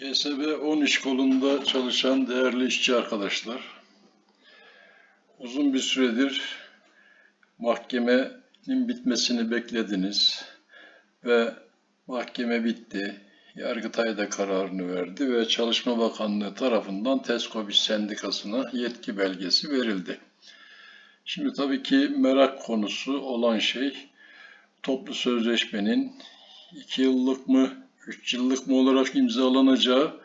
GSB 10 iş kolunda çalışan değerli işçi arkadaşlar, uzun bir süredir mahkemenin bitmesini beklediniz ve mahkeme bitti. Yargıtay da kararını verdi ve Çalışma Bakanlığı tarafından TESKOBİ Sendikası'na yetki belgesi verildi. Şimdi tabii ki merak konusu olan şey toplu sözleşmenin 2 yıllık mı, 3 yıllık mı olarak imzalanacağı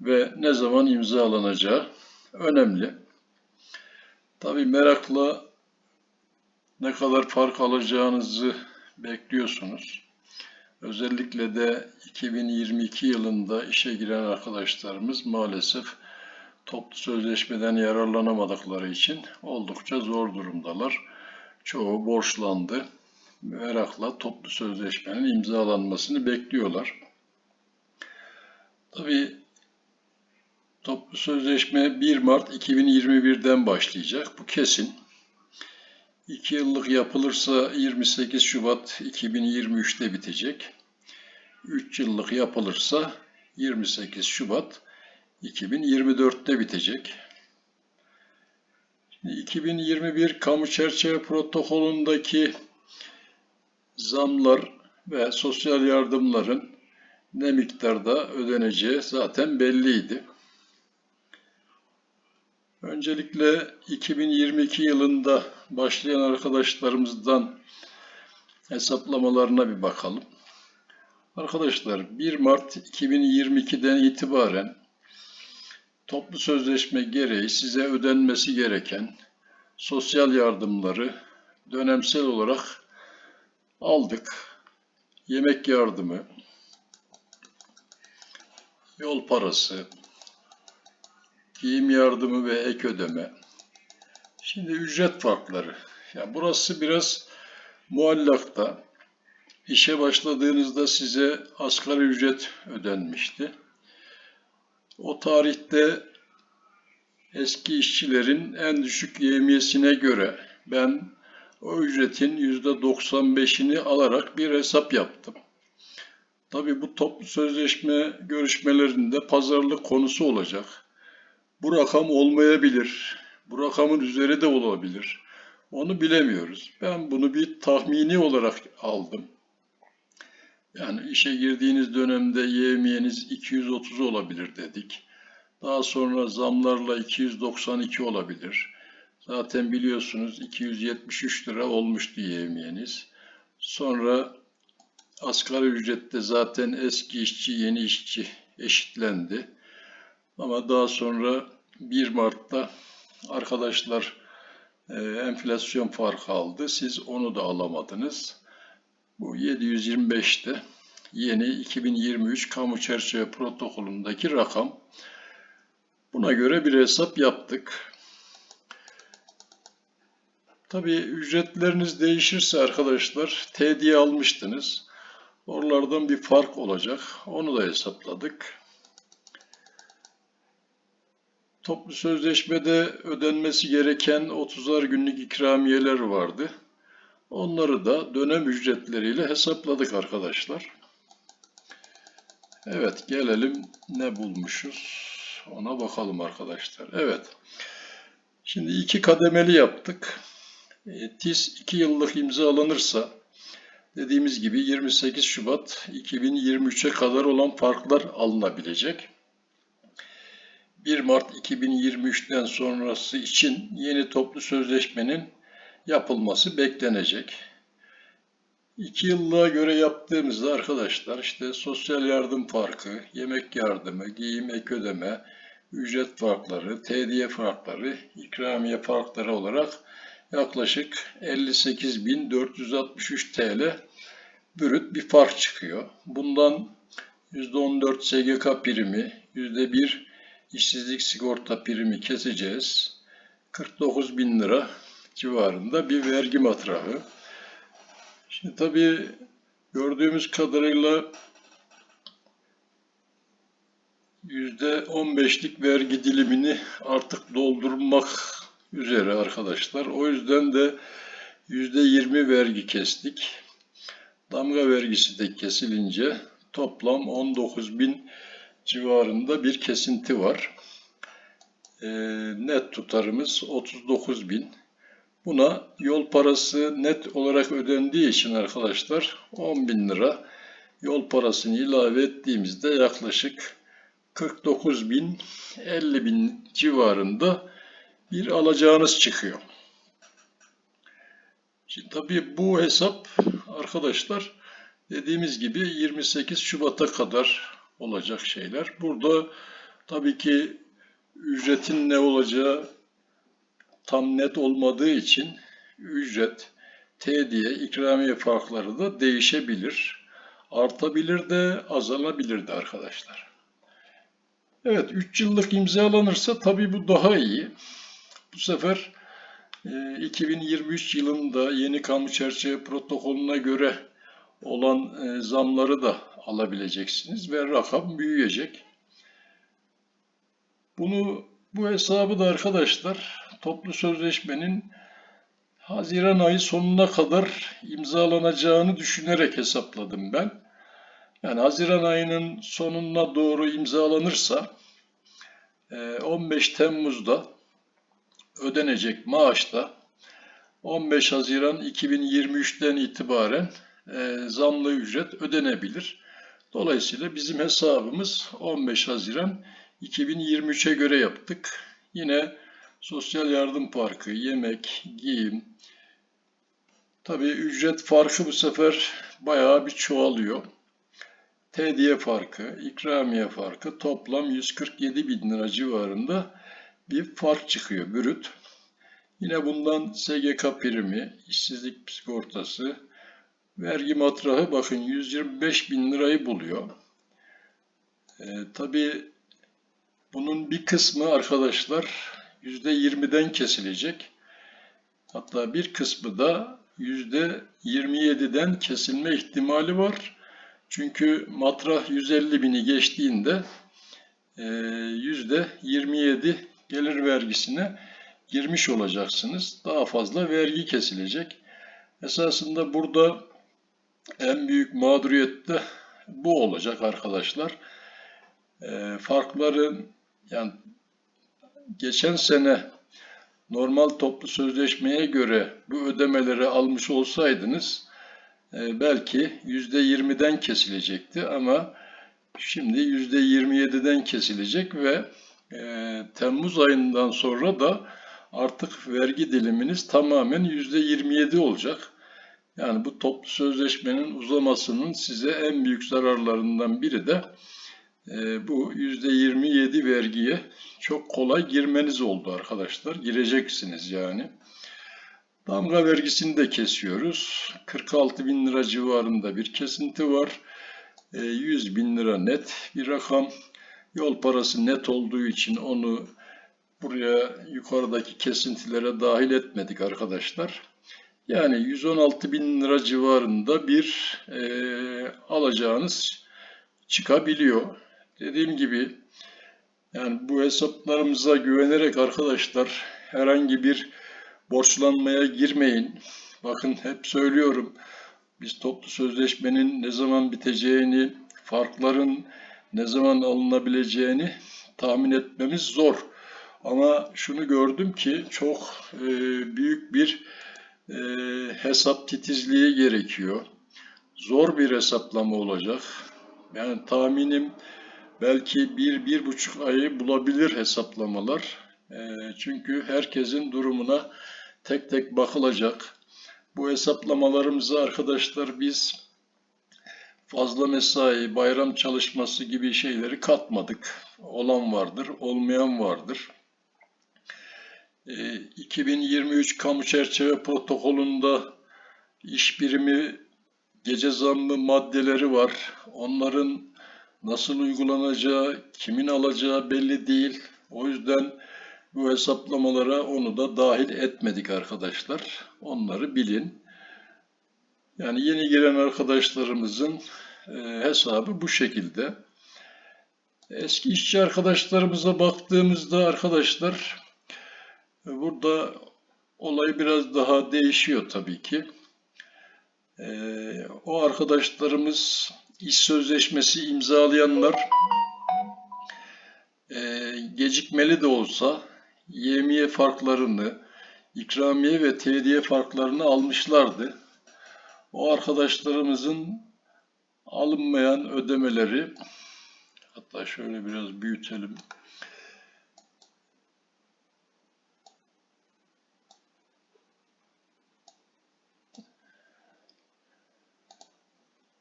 ve ne zaman imzalanacağı önemli. Tabii merakla ne kadar fark alacağınızı bekliyorsunuz. Özellikle de 2022 yılında işe giren arkadaşlarımız maalesef toplu sözleşmeden yararlanamadıkları için oldukça zor durumdalar. Çoğu borçlandı merakla toplu sözleşmenin imzalanmasını bekliyorlar. Tabii toplu sözleşme 1 Mart 2021'den başlayacak. Bu kesin. 2 yıllık yapılırsa 28 Şubat 2023'te bitecek. 3 yıllık yapılırsa 28 Şubat 2024'te bitecek. 2021 Kamu Çerçeve Protokolündeki zamlar ve sosyal yardımların ne miktarda ödeneceği zaten belliydi. Öncelikle 2022 yılında başlayan arkadaşlarımızdan hesaplamalarına bir bakalım. Arkadaşlar 1 Mart 2022'den itibaren toplu sözleşme gereği size ödenmesi gereken sosyal yardımları dönemsel olarak aldık. Yemek yardımı, yol parası, giyim yardımı ve ek ödeme. Şimdi ücret farkları. Yani burası biraz muallakta. İşe başladığınızda size asgari ücret ödenmişti. O tarihte eski işçilerin en düşük yevmiyesine göre ben o ücretin %95'ini alarak bir hesap yaptım. Tabii bu toplu sözleşme görüşmelerinde pazarlık konusu olacak. Bu rakam olmayabilir. Bu rakamın üzeri de olabilir. Onu bilemiyoruz. Ben bunu bir tahmini olarak aldım. Yani işe girdiğiniz dönemde yevmiyeniz 230 olabilir dedik. Daha sonra zamlarla 292 olabilir. Zaten biliyorsunuz 273 lira olmuştu yevmiyeniz. Sonra asgari ücrette zaten eski işçi yeni işçi eşitlendi. Ama daha sonra 1 Mart'ta arkadaşlar e, enflasyon farkı aldı. Siz onu da alamadınız. Bu 725'te yeni 2023 kamu çerçeve protokolündeki rakam. Buna göre bir hesap yaptık. Tabii ücretleriniz değişirse arkadaşlar tediye almıştınız. Oralardan bir fark olacak. Onu da hesapladık. Toplu sözleşmede ödenmesi gereken 30'ar günlük ikramiyeler vardı. Onları da dönem ücretleriyle hesapladık arkadaşlar. Evet gelelim ne bulmuşuz ona bakalım arkadaşlar. Evet. Şimdi iki kademeli yaptık. TİS 2 yıllık imzalanırsa dediğimiz gibi 28 Şubat 2023'e kadar olan farklar alınabilecek. 1 Mart 2023'ten sonrası için yeni toplu sözleşmenin yapılması beklenecek. 2 yıllığa göre yaptığımızda arkadaşlar işte sosyal yardım farkı, yemek yardımı, giyim ek ödeme, ücret farkları, tediye farkları, ikramiye farkları olarak yaklaşık 58.463 TL bürüt bir fark çıkıyor. Bundan %14 SGK primi, %1 işsizlik sigorta primi keseceğiz. 49 bin lira civarında bir vergi matrahı. Şimdi tabii gördüğümüz kadarıyla %15'lik vergi dilimini artık doldurmak üzere arkadaşlar. O yüzden de %20 vergi kestik. Damga vergisi de kesilince toplam 19.000 civarında bir kesinti var. Ee, net tutarımız 39 bin. Buna yol parası net olarak ödendiği için arkadaşlar 10 bin lira yol parasını ilave ettiğimizde yaklaşık 49 bin 50 bin civarında bir alacağınız çıkıyor. Şimdi tabii bu hesap arkadaşlar dediğimiz gibi 28 Şubat'a kadar olacak şeyler. Burada tabii ki ücretin ne olacağı tam net olmadığı için ücret, tediye, ikramiye farkları da değişebilir. Artabilir de azalabilir de arkadaşlar. Evet 3 yıllık imzalanırsa tabii bu daha iyi. Bu sefer e, 2023 yılında yeni kamu çerçeve protokolüne göre olan e, zamları da alabileceksiniz ve rakam büyüyecek. Bunu bu hesabı da arkadaşlar toplu sözleşmenin Haziran ayı sonuna kadar imzalanacağını düşünerek hesapladım ben. Yani Haziran ayının sonuna doğru imzalanırsa e, 15 Temmuz'da ödenecek maaşta 15 Haziran 2023'ten itibaren e, zamlı ücret ödenebilir. Dolayısıyla bizim hesabımız 15 Haziran 2023'e göre yaptık. Yine sosyal yardım parkı, yemek, giyim. Tabii ücret farkı bu sefer bayağı bir çoğalıyor. Tediye farkı, ikramiye farkı toplam 147 bin lira civarında bir fark çıkıyor brüt. Yine bundan SGK primi, işsizlik sigortası, vergi matrahı bakın 125 bin lirayı buluyor. Ee, tabii bunun bir kısmı arkadaşlar %20'den kesilecek. Hatta bir kısmı da %27'den kesilme ihtimali var. Çünkü matrah 150 bini geçtiğinde %27 gelir vergisine girmiş olacaksınız. Daha fazla vergi kesilecek. Esasında burada en büyük mağduriyet bu olacak arkadaşlar. Farkların yani geçen sene normal toplu sözleşmeye göre bu ödemeleri almış olsaydınız e, belki yüzde 20'den kesilecekti ama şimdi yüzde 27'den kesilecek ve e, Temmuz ayından sonra da artık vergi diliminiz tamamen yüzde 27 olacak. Yani bu toplu sözleşmenin uzamasının size en büyük zararlarından biri de e, bu %27 vergiye çok kolay girmeniz oldu arkadaşlar. Gireceksiniz yani. Damga vergisini de kesiyoruz. 46 bin lira civarında bir kesinti var. 100 e, bin lira net bir rakam. Yol parası net olduğu için onu buraya yukarıdaki kesintilere dahil etmedik arkadaşlar. Yani 116 bin lira civarında bir e, alacağınız çıkabiliyor. Dediğim gibi yani bu hesaplarımıza güvenerek arkadaşlar herhangi bir borçlanmaya girmeyin. Bakın hep söylüyorum. Biz toplu sözleşmenin ne zaman biteceğini, farkların ne zaman alınabileceğini tahmin etmemiz zor. Ama şunu gördüm ki çok e, büyük bir e, hesap titizliği gerekiyor. Zor bir hesaplama olacak. Yani tahminim belki bir, bir buçuk ayı bulabilir hesaplamalar. E, çünkü herkesin durumuna tek tek bakılacak. Bu hesaplamalarımızı arkadaşlar biz fazla mesai, bayram çalışması gibi şeyleri katmadık. Olan vardır, olmayan vardır. 2023 e, Kamu Çerçeve Protokolü'nde iş birimi gece zammı maddeleri var. Onların nasıl uygulanacağı, kimin alacağı belli değil. O yüzden bu hesaplamalara onu da dahil etmedik arkadaşlar. Onları bilin. Yani yeni giren arkadaşlarımızın e, hesabı bu şekilde. Eski işçi arkadaşlarımıza baktığımızda arkadaşlar e, burada olay biraz daha değişiyor tabii ki. E, o arkadaşlarımız iş sözleşmesi imzalayanlar gecikmeli de olsa yemiye farklarını, ikramiye ve tediye farklarını almışlardı. O arkadaşlarımızın alınmayan ödemeleri hatta şöyle biraz büyütelim.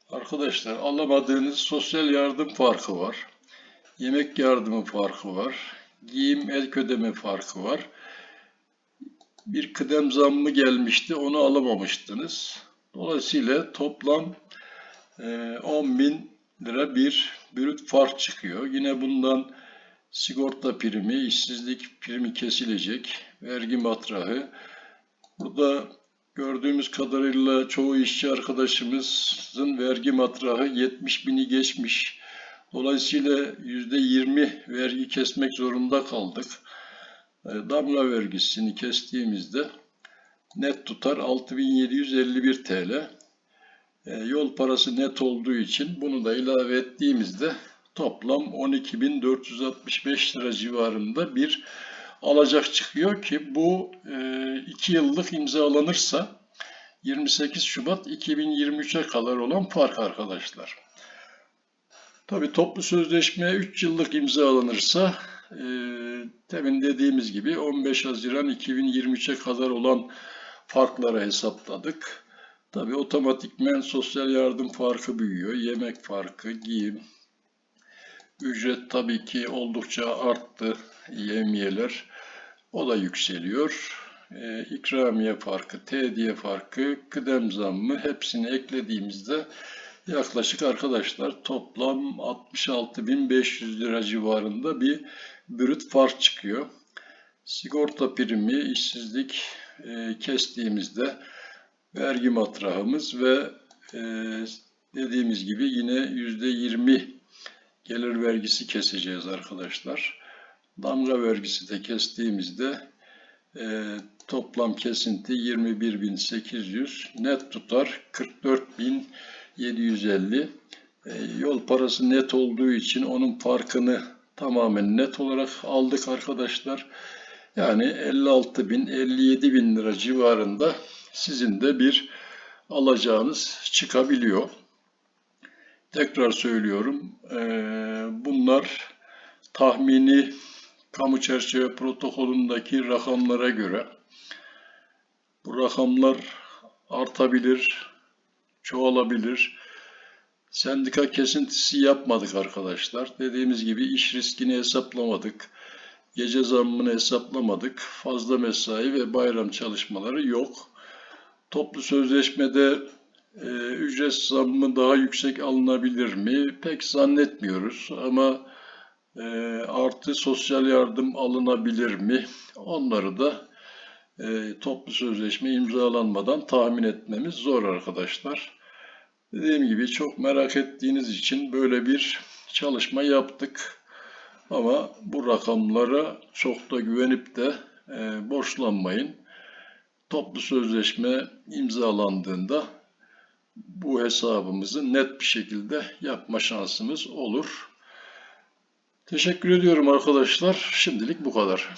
Arkadaşlar alamadığınız sosyal yardım farkı var. Yemek yardımı farkı var. Giyim el ödeme farkı var. Bir kıdem zammı gelmişti onu alamamıştınız. Dolayısıyla toplam e, 10 bin lira bir bürüt fark çıkıyor. Yine bundan sigorta primi, işsizlik primi kesilecek, vergi matrahı. Burada gördüğümüz kadarıyla çoğu işçi arkadaşımızın vergi matrahı 70 bini geçmiş. Dolayısıyla %20 vergi kesmek zorunda kaldık. E, Damga vergisini kestiğimizde net tutar 6751 TL. E, Yol parası net olduğu için bunu da ilave ettiğimizde toplam 12.465 lira civarında bir alacak çıkıyor ki bu 2 yıllık imzalanırsa 28 Şubat 2023'e kadar olan fark arkadaşlar. Tabi toplu sözleşme 3 yıllık imzalanırsa e, demin dediğimiz gibi 15 Haziran 2023'e kadar olan farkları hesapladık. Tabi otomatikmen sosyal yardım farkı büyüyor. Yemek farkı, giyim, ücret tabii ki oldukça arttı. Yemiyeler o da yükseliyor. E, ikramiye farkı, tediye farkı, kıdem zammı hepsini eklediğimizde yaklaşık arkadaşlar toplam 66.500 lira civarında bir brüt fark çıkıyor. Sigorta primi, işsizlik e, kestiğimizde vergi matrahımız ve e, dediğimiz gibi yine %20 gelir vergisi keseceğiz arkadaşlar. Damga vergisi de kestiğimizde e, toplam kesinti 21.800, net tutar 44.750. E, yol parası net olduğu için onun farkını tamamen net olarak aldık arkadaşlar. Yani 56 bin, 57 bin lira civarında sizin de bir alacağınız çıkabiliyor. Tekrar söylüyorum, e, bunlar tahmini kamu çerçeve protokolündeki rakamlara göre bu rakamlar artabilir, çoğalabilir. Sendika kesintisi yapmadık arkadaşlar. Dediğimiz gibi iş riskini hesaplamadık. Gece zammını hesaplamadık. Fazla mesai ve bayram çalışmaları yok. Toplu sözleşmede e, ücret zammı daha yüksek alınabilir mi? Pek zannetmiyoruz ama e, artı sosyal yardım alınabilir mi? Onları da e, toplu sözleşme imzalanmadan tahmin etmemiz zor arkadaşlar. Dediğim gibi çok merak ettiğiniz için böyle bir çalışma yaptık. Ama bu rakamlara çok da güvenip de e, borçlanmayın. Toplu sözleşme imzalandığında bu hesabımızı net bir şekilde yapma şansımız olur. Teşekkür ediyorum arkadaşlar. Şimdilik bu kadar.